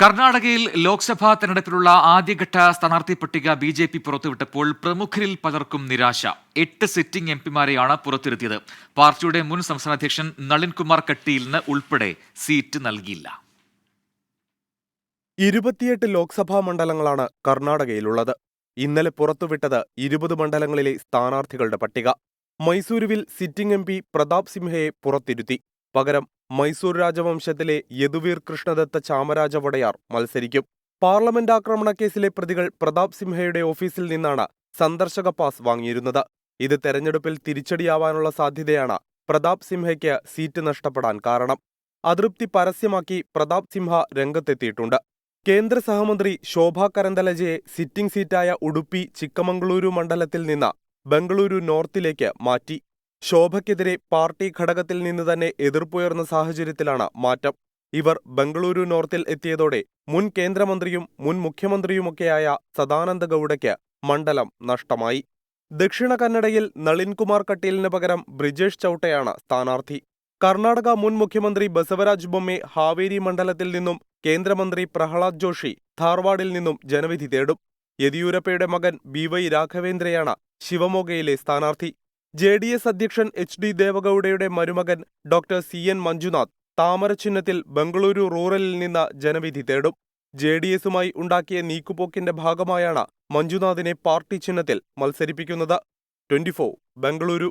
കർണാടകയിൽ ലോക്സഭാ തെരഞ്ഞെടുപ്പിലുള്ള ആദ്യഘട്ട സ്ഥാനാർത്ഥി പട്ടിക ബി ജെ പി പുറത്തുവിട്ടപ്പോൾ പ്രമുഖരിൽ പലർക്കും നിരാശ. എട്ട് സിറ്റിംഗ് എം പിമാരെയാണ് പുറത്തിരുത്തിയത്. പാർട്ടിയുടെ മുൻ സംസ്ഥാന അധ്യക്ഷൻ നളിൻകുമാർ കട്ടീലിന് ഉൾപ്പെടെ സീറ്റ് നൽകിയില്ല. ഇരുപത്തിയെട്ട് ലോക്സഭാ മണ്ഡലങ്ങളാണ് കർണാടകയിലുള്ളത്. ഇന്നലെ പുറത്തുവിട്ടത് ഇരുപത് മണ്ഡലങ്ങളിലെ സ്ഥാനാർത്ഥികളുടെ പട്ടിക. മൈസൂരുവിൽ സിറ്റിംഗ് എം പി പ്രതാപ് സിംഹയെ പുറത്തിരുത്തി. പകരം മൈസൂർ രാജവംശത്തിലെ യദുവീർ കൃഷ്ണദത്ത ചാമരാജ വടയാർ മത്സരിക്കും. പാർലമെന്റ് ആക്രമണ കേസിലെ പ്രതികൾ പ്രതാപ് സിംഹയുടെ ഓഫീസിൽ നിന്നാണ് സന്ദർശക പാസ് വാങ്ങിയിരുന്നത്. ഇത് തെരഞ്ഞെടുപ്പിൽ തിരിച്ചടിയാവാനുള്ള സാധ്യതയാണ് പ്രതാപ് സിംഹയ്ക്ക് സീറ്റ് നഷ്ടപ്പെടാൻ കാരണം. അതൃപ്തി പരസ്യമാക്കി പ്രതാപ് സിംഹ രംഗത്തെത്തിയിട്ടുണ്ട്. കേന്ദ്ര സഹമന്ത്രി ശോഭാ കരന്തലജയെ സിറ്റിംഗ് സീറ്റായ ഉടുപ്പി ചിക്കമംഗളൂരു മണ്ഡലത്തിൽ നിന്ന് ബംഗളൂരു നോർത്തിലേക്ക് മാറ്റി. ശോഭയ്ക്കെതിരെ പാർട്ടി ഘടകത്തിൽ നിന്ന് തന്നെ എതിർപ്പുയർന്ന സാഹചര്യത്തിലാണ് മാറ്റം. ഇവർ ബംഗളൂരു നോർത്തിൽ എത്തിയതോടെ മുൻ കേന്ദ്രമന്ത്രിയും മുൻ മുഖ്യമന്ത്രിയുമൊക്കെയായ സദാനന്ദ ഗൌഡയ്ക്ക് മണ്ഡലം നഷ്ടമായി. ദക്ഷിണ കന്നഡയിൽ നളിൻകുമാർ കട്ടീലിന് പകരം ബ്രിജേഷ് ചൌട്ടയാണ് സ്ഥാനാർത്ഥി. കർണാടക മുൻ മുഖ്യമന്ത്രി ബസവരാജ് ബൊമ്മെ ഹാവേരി മണ്ഡലത്തിൽ നിന്നും കേന്ദ്രമന്ത്രി പ്രഹ്ലാദ് ജോഷി ധാർവാഡിൽ നിന്നും ജനവിധി തേടും. യെദിയൂരപ്പയുടെ മകൻ ബി വൈ രാഘവേന്ദ്രയാണ് ശിവമോഗയിലെ സ്ഥാനാർത്ഥി. ജെ ഡി എസ് അധ്യക്ഷൻ എച്ച് ഡി ദേവഗൌഡയുടെ മരുമകൻ ഡോക്ടർ സി എൻ മഞ്ജുനാഥ് താമര ചിഹ്നത്തിൽ ബംഗളൂരു റൂറലിൽ നിന്ന് ജനവിധി തേടും. ജെ ഡി എസുമായി ഉണ്ടാക്കിയ നീക്കുപോക്കിന്റെ ഭാഗമായാണ് മഞ്ജുനാഥിനെ പാർട്ടി ചിഹ്നത്തിൽ മത്സരിപ്പിക്കുന്നത്. ട്വന്റി ബംഗളൂരു.